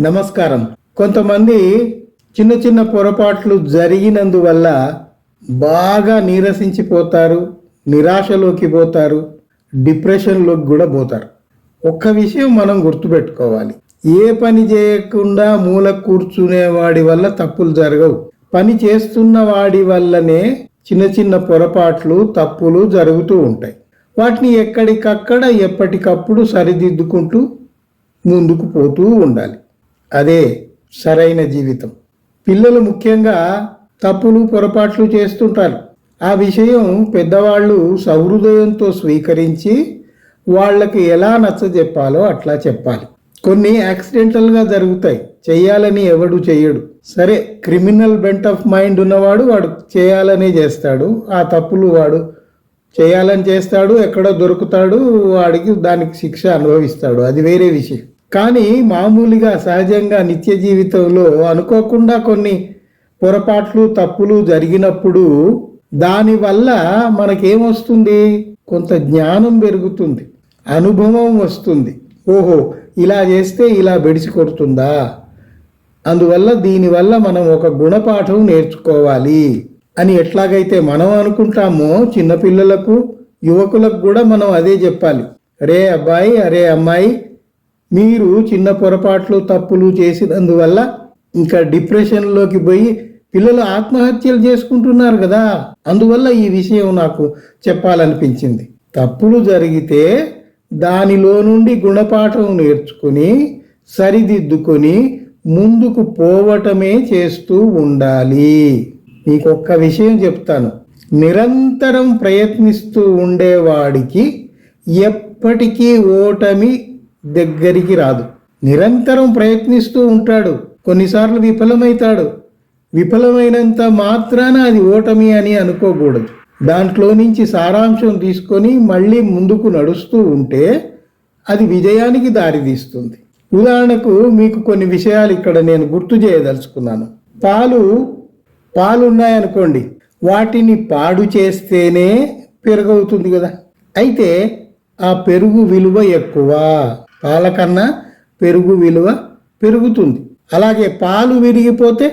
నమస్కారం. కొంతమంది చిన్న చిన్న పొరపాట్లు జరిగినందువల్ల బాగా నీరసించిపోతారు నిరాశలోకి పోతారు డిప్రెషన్లోకి కూడా పోతారు. ఒక్క విషయం మనం గుర్తుపెట్టుకోవాలి. ఏ పని చేయకుండా మూల కూర్చునే వాడి వల్ల తప్పులు జరగవు. పని చేస్తున్న వాడి వల్లనే చిన్న చిన్న పొరపాట్లు తప్పులు జరుగుతూ ఉంటాయి. వాటిని ఎక్కడికక్కడ ఎప్పటికప్పుడు సరిదిద్దుకుంటూ ముందుకు పోతూ ఉండాలి. అదే సరైన జీవితం. పిల్లలు ముఖ్యంగా తప్పులు పొరపాట్లు చేస్తుంటారు. ఆ విషయం పెద్దవాళ్ళు సహృదయంతో స్వీకరించి వాళ్ళకి ఎలా నచ్చజెప్పాలో అట్లా చెప్పాలి. కొన్ని యాక్సిడెంటల్గా జరుగుతాయి. చేయాలని ఎవడు చేయడు. సరే క్రిమినల్ బెంట్ ఆఫ్ మైండ్ ఉన్నవాడు వాడు చేయాలనే చేస్తాడు. ఆ తప్పులు వాడు చేయాలని చేస్తాడు. ఎక్కడో దొరుకుతాడు. వాడికి దానికి శిక్ష అనుభవిస్తాడు. అది వేరే విషయం. కానీ మామూలుగా సహజంగా నిత్య జీవితంలో అనుకోకుండా కొన్ని పొరపాట్లు తప్పులు జరిగినప్పుడు దానివల్ల మనకేమొస్తుంది? కొంత జ్ఞానం పెరుగుతుంది అనుభవం వస్తుంది. ఓహో ఇలా చేస్తే ఇలా బెడిసి కొడుతుందా? అందువల్ల దీనివల్ల మనం ఒక గుణపాఠం నేర్చుకోవాలి అని ఎట్లాగైతే మనం అనుకుంటామో చిన్నపిల్లలకు యువకులకు కూడా మనం అదే చెప్పాలి. అరే అబ్బాయి అరే అమ్మాయి మీరు చిన్న పొరపాట్లు తప్పులు చేసినందువల్ల ఇంకా డిప్రెషన్లోకి పోయి పిల్లలు ఆత్మహత్యలు చేసుకుంటున్నారు కదా. అందువల్ల ఈ విషయం నాకు చెప్పాలనిపించింది. తప్పులు జరిగితే దానిలో నుండి గుణపాఠం నేర్చుకుని సరిదిద్దుకొని ముందుకు పోవటమే చేస్తూ ఉండాలి. మీకు ఒక్క విషయం చెప్తాను. నిరంతరం ప్రయత్నిస్తూ ఉండేవాడికి ఎప్పటికీ ఓటమి దగ్గరికి రాదు. నిరంతరం ప్రయత్నిస్తూ ఉంటాడు. కొన్నిసార్లు విఫలమవుతాడు విఫలమైనంత మాత్రాన అది ఓటమి అని అనుకోకూడదు. దాంట్లో నుంచి సారాంశం తీసుకొని మళ్ళీ ముందుకు నడుస్తూ ఉంటే అది విజయానికి దారితీస్తుంది ఉదాహరణకు మీకు కొన్ని విషయాలు ఇక్కడ నేను గుర్తు చేయదలుచుకున్నాను. పాలు పాలు ఉన్నాయనుకోండి వాటిని పాడు చేస్తేనే పెరుగవుతుంది కదా. అయితే ఆ పెరుగు విలువ ఎక్కువ. పాల కన్నా పెరుగు విలువ పెరుగుతుంది. అలాగే పాలు విరిగిపోతే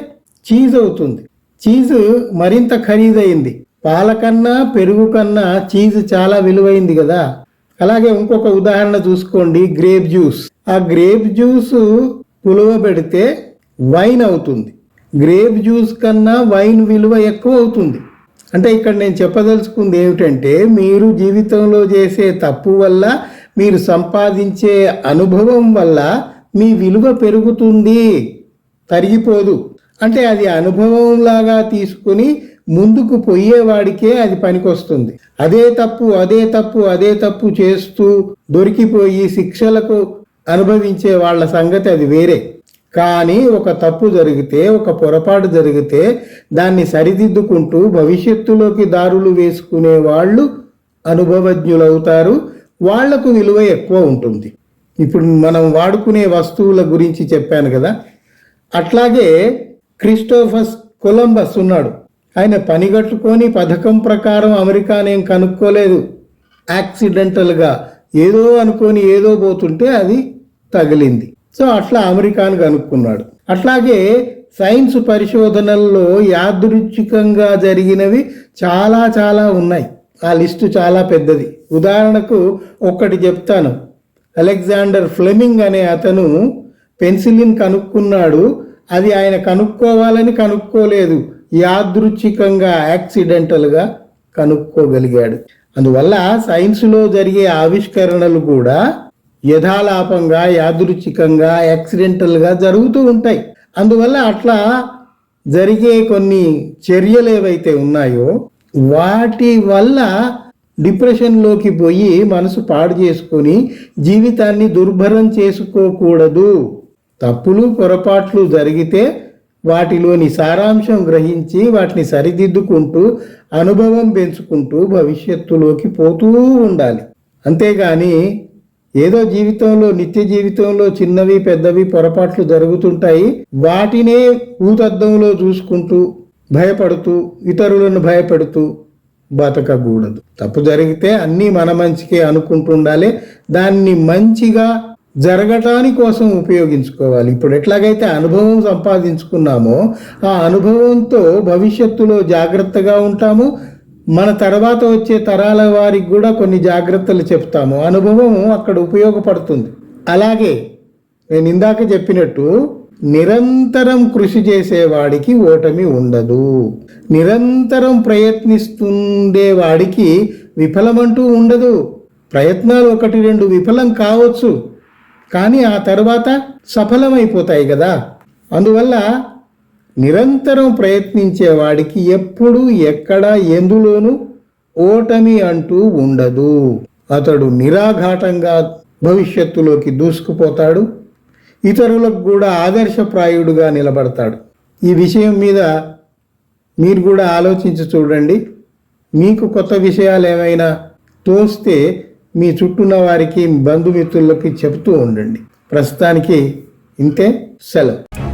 చీజ్ అవుతుంది. చీజ్ మరింత ఖరీదైంది. పాల కన్నా పెరుగు కన్నా చీజ్ చాలా విలువైంది కదా. అలాగే ఇంకొక ఉదాహరణ చూసుకోండి గ్రేప్ జ్యూస్. ఆ గ్రేప్ జ్యూస్ పులవబెడితే వైన్ అవుతుంది. గ్రేప్ జ్యూస్ కన్నా వైన్ విలువ ఎక్కువ అవుతుంది. అంటే ఇక్కడ నేను చెప్పదలుచుకుంది ఏమిటంటే మీరు జీవితంలో చేసే తప్పు వల్ల మీరు సంపాదించే అనుభవం వల్ల మీ విలువ పెరుగుతుంది. తరిగిపోదు. అంటే అది అనుభవంలాగా తీసుకుని ముందుకు పోయేవాడికే అది పనికొస్తుంది. అదే తప్పు అదే తప్పు అదే తప్పు చేస్తూ దొరికిపోయి శిక్షలకు అనుభవించే వాళ్ళ సంగతి అది వేరే. కానీ ఒక తప్పు జరిగితే ఒక పొరపాటు జరిగితే దాన్ని సరిదిద్దుకుంటూ భవిష్యత్తులోకి దారులు వేసుకునే వాళ్ళు అనుభవజ్ఞులవుతారు. వాళ్ళకు విలువ ఎక్కువ ఉంటుంది. ఇప్పుడు మనం వాడుకునే వస్తువుల గురించి చెప్పాను కదా అట్లాగే క్రిస్టోఫస్ కొలంబస్ ఉన్నాడు. ఆయన పనిగట్టుకొని పథకం ప్రకారం అమెరికానేం కనుక్కోలేదు. యాక్సిడెంటల్గా ఏదో అనుకొని ఏదో పోతుంటే అది తగిలింది. సో అట్లా అమెరికాను కనుక్కున్నాడు. అట్లాగే సైన్స్ పరిశోధనల్లో యాదృచ్ఛికంగా జరిగినవి చాలా చాలా ఉన్నాయి. ఆ లిస్టు చాలా పెద్దది. ఉదాహరణకు ఒక్కటి చెప్తాను. అలెగ్జాండర్ ఫ్లెమింగ్ అనే అతను పెన్సిలిన్ కనుక్కున్నాడు. అది ఆయన కనుక్కోవాలని కనుక్కోలేదు. యాదృచ్ఛికంగా యాక్సిడెంటల్గా కనుక్కోగలిగాడు. అందువల్ల సైన్స్లో జరిగే ఆవిష్కరణలు కూడా యథాలాపంగా యాదృచ్ఛికంగా యాక్సిడెంటల్గా జరుగుతూ ఉంటాయి. అందువల్ల అట్లా జరిగే కొన్ని చర్యలు ఏవైతే ఉన్నాయో వాటి వల్ల డిప్రెషన్లోకి పోయి మనసు పాడు చేసుకొని జీవితాన్ని దుర్భరం చేసుకోకూడదు. తప్పులు పొరపాట్లు జరిగితే వాటిలోని సారాంశం గ్రహించి వాటిని సరిదిద్దుకుంటూ అనుభవం పెంచుకుంటూ భవిష్యత్తులోకి పోతూ ఉండాలి. అంతేగాని ఏదో జీవితంలో నిత్య జీవితంలో చిన్నవి పెద్దవి పొరపాట్లు జరుగుతుంటాయి. వాటినే ఊతద్దంలో చూసుకుంటూ భయపడుతూ ఇతరులను భయపెడుతూ బతకకూడదు. తప్పు జరిగితే అన్నీ మన మంచికే అనుకుంటుండాలి దాన్ని మంచిగా జరగటాని కోసం ఉపయోగించుకోవాలి. ఇప్పుడు ఎట్లాగైతే అనుభవం సంపాదించుకున్నామో ఆ అనుభవంతో భవిష్యత్తులో జాగ్రత్తగా ఉంటాము. మన తర్వాత వచ్చే తరాల వారికి కూడా కొన్ని జాగ్రత్తలు చెప్తాము. అనుభవం అక్కడ ఉపయోగపడుతుంది. అలాగే నేను ఇందాక చెప్పినట్టు నిరంతరం కృషి చేసేవాడికి ఓటమి ఉండదు. నిరంతరం ప్రయత్నిస్తుండే వాడికి విఫలమంటూ ఉండదు. ప్రయత్నాలు ఒకటి రెండు విఫలం కావచ్చు. కానీ ఆ తర్వాత సఫలమైపోతాయి కదా. అందువల్ల నిరంతరం ప్రయత్నించే వాడికి ఎప్పుడు ఎక్కడ ఎందులోనూ ఓటమి అంటూ ఉండదు. అతడు నిరాఘాటంగా భవిష్యత్తులోకి దూసుకుపోతాడు. ఇతరులకు కూడా ఆదర్శప్రాయుడుగా నిలబడతాడు. ఈ విషయం మీద మీరు కూడా ఆలోచించి చూడండి. మీకు కొత్త విషయాలు ఏమైనా తోస్తే మీ చుట్టూన్న వారికి బంధుమిత్రులకి చెబుతూ ఉండండి. ప్రస్తుతానికి ఇంతే. సెలవు.